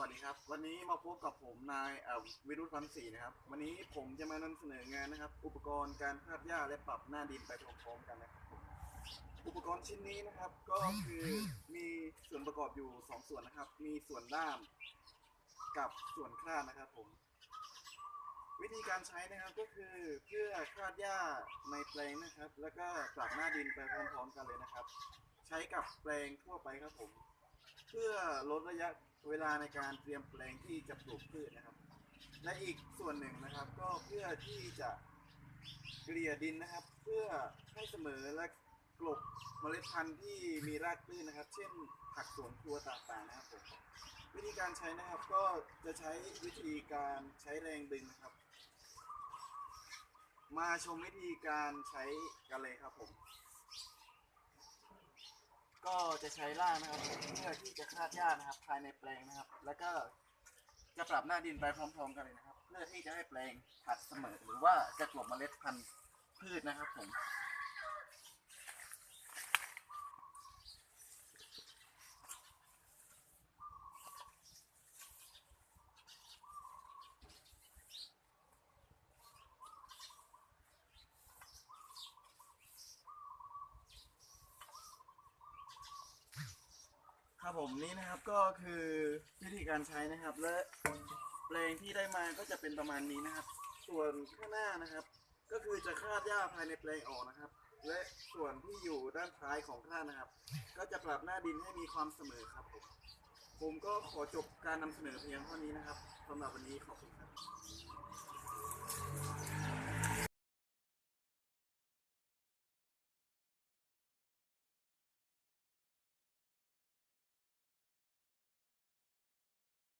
วัสดีครับ วันนี้มาพบกับผมนายวิรุธพันศรีนะครับ วันนี้ผมจะมานำเสนองานนะครับ อุปกรณ์การคาดหญ้าและปรับหน้าดินไปพร้อมๆกันนะครับ อุปกรณ์ชิ้นนี้นะครับก็คือมีส่วนประกอบอยู่สองส่วนนะครับ มีส่วนด้ามกับส่วนคลาดนะครับผม วิธีการใช้นะครับก็คือเพื่อคลาดหญ้าในแปลงนะครับ แล้วก็ปรับหน้าดินไปพร้อมๆกันเลยนะครับ ใช้กับแปลงทั่วไปครับผม เพื่อลดระยะ เวลาในการเตรียมแปลงที่จะปลูกพืชนะครับ และอีกส่วนหนึ่งนะครับ ก็เพื่อที่จะเกลี่ยดินนะครับ เพื่อให้เสมอและกลบเมล็ดพันธุ์ที่มีรากตื้นนะครับ เช่นผักสวนครัวต่างๆนะครับผมวิธีการใช้นะครับก็จะใช้วิธีการใช้แรงดึงนะครับ มาชมวิธีการใช้กันเลยครับผม ก็จะใช้ล่ากนะครับเพื่อที่จะคาดหญ้านะครับ ภายในแปลงนะครับ แล้วก็จะปรับหน้าดินไปพร้อม ๆ กันเลยนะครับ เพื่อที่จะให้แปลงผัดเสมอหรือว่าจะกลบเมล็ดพันธุ์พืชนะครับผม ครับผมนี่นะครับก็คือวิธีการใช้นะครับ และแปลงที่ได้มาก็จะเป็นประมาณนี้นะครับ ส่วนข้างหน้านะครับ ก็คือจะคาดหญ้าภายในแปลงออกนะครับ และส่วนที่อยู่ด้านท้ายของคาดนะครับ ก็จะปรับหน้าดินให้มีความเสมอครับผมผมก็ขอจบการนำเสนอเพียงเท่านี้นะครับสำหรับวันนี้ขอบคุณครับ